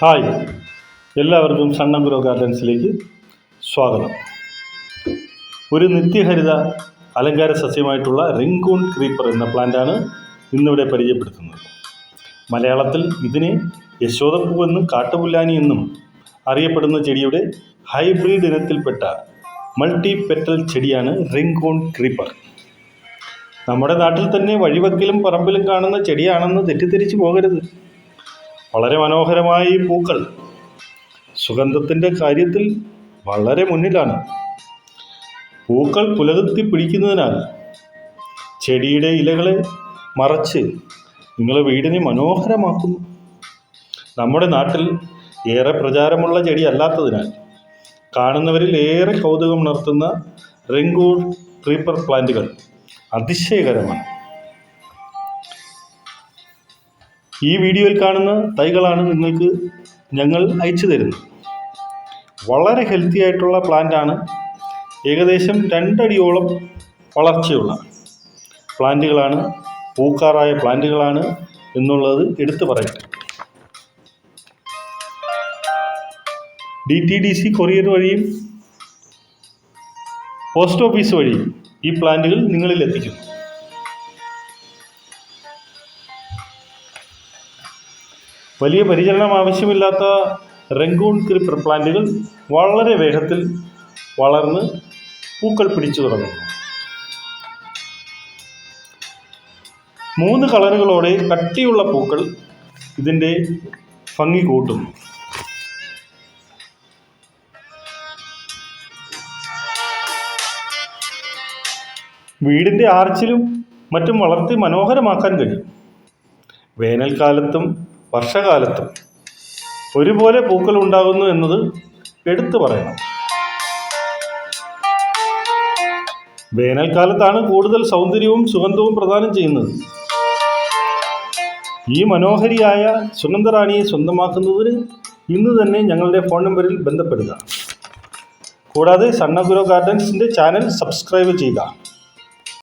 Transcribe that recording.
Hi. എല്ലാവർക്കും സണ്ണംപുരോ ഗാർഡൻസിലേക്ക് സ്വാഗതം. ഒരു നിത്യഹരിത അലങ്കാര സസ്യമായിട്ടുള്ള റിങ്കൂൺ ക്രീപ്പർ എന്ന പ്ലാന്റാണ് ഇന്നിവിടെ പരിചയപ്പെടുത്തുന്നത്. മലയാളത്തിൽ ഇതിനെ യശോദപ്പൂവെന്നും കാട്ടുപുല്ലാനി എന്നും അറിയപ്പെടുന്ന ചെടിയുടെ ഹൈബ്രിഡ് ഇനത്തിൽപ്പെട്ട മൾട്ടി പെറ്റൽ ചെടിയാണ് റിംഗൂൺ ക്രീപ്പർ. നമ്മുടെ നാട്ടിൽ തന്നെ വഴിവക്കിലും പറമ്പിലും കാണുന്ന ചെടിയാണെന്ന് തെറ്റിദ്ധരിച്ചു പോകരുത്. വളരെ മനോഹരമായ പൂക്കൾ. സുഗന്ധത്തിന്റെ കാര്യത്തിൽ വളരെ മുന്നിലാണ്. പൂക്കൾ പുലകത്തി പിടിക്കുന്നതിനാൽ ചെടിയുടെ ഇലകളെ മറച്ച് നിങ്ങളെ വീടിനെ മനോഹരമാക്കുന്നു. നമ്മുടെ നാട്ടിൽ ഏറെ പ്രചാരമുള്ള ചെടി അല്ലാത്തതിനാൽ കാണുന്നവരിൽ ഏറെ കൗതുകം ഉണർത്തുന്ന റിംഗൂഡ് ക്രീപ്പർ പ്ലാന്റുകൾ അതിശയകരമാണ്. ഈ വീഡിയോയിൽ കാണുന്ന തൈകളാണ് നിങ്ങൾക്ക് ഞങ്ങൾ അയച്ചു തരുന്നത്. വളരെ ഹെൽത്തി ആയിട്ടുള്ള പ്ലാന്റാണ് ഏകദേശം രണ്ടടിയോളം വളർച്ചയുള്ള പ്ലാന്റുകളാണ് പൂക്കാറായ പ്ലാന്റുകളാണ് എന്നുള്ളത് എടുത്തു പറയട്ടെ. D T D C courier വഴിയും പോസ്റ്റ് ഓഫീസ് വഴിയും ഈ പ്ലാന്റുകൾ നിങ്ങളിൽ എത്തിക്കുന്നു. വലിയ പരിചരണം ആവശ്യമില്ലാത്ത റെങ്കൂൺ ക്രിപ്പർ പ്ലാന്റുകൾ വളരെ വേഗത്തിൽ വളർന്ന് പൂക്കൾ പിടിച്ചു തുടങ്ങും മൂന്ന് കളറുകളോടെ കട്ടിയുള്ള പൂക്കൾ ഇതിന്റെ ഭംഗി കൂട്ടും വീടിന്റെ ആർച്ചിലും മറ്റും വളർത്തി മനോഹരമാക്കാൻ കഴിയും. വേനൽക്കാലത്തും വർഷകാലത്തും ഒരുപോലെ പൂക്കൾ ഉണ്ടാകുന്നു എന്നത് എടുത്തു പറയണം. വേനൽക്കാലത്താണ് കൂടുതൽ സൗന്ദര്യവും സുഗന്ധവും പ്രദാനം ചെയ്യുന്നത്. ഈ മനോഹരിയായ സുഗന്ധറാണിയെ സ്വന്തമാക്കുന്നതിന് ഇന്ന് തന്നെ ഞങ്ങളുടെ ഫോൺ നമ്പറിൽ ബന്ധപ്പെടുക. കൂടാതെ സണ്ണഗുരു ഗാർഡൻസിന്റെ ചാനൽ സബ്സ്ക്രൈബ് ചെയ്യുക.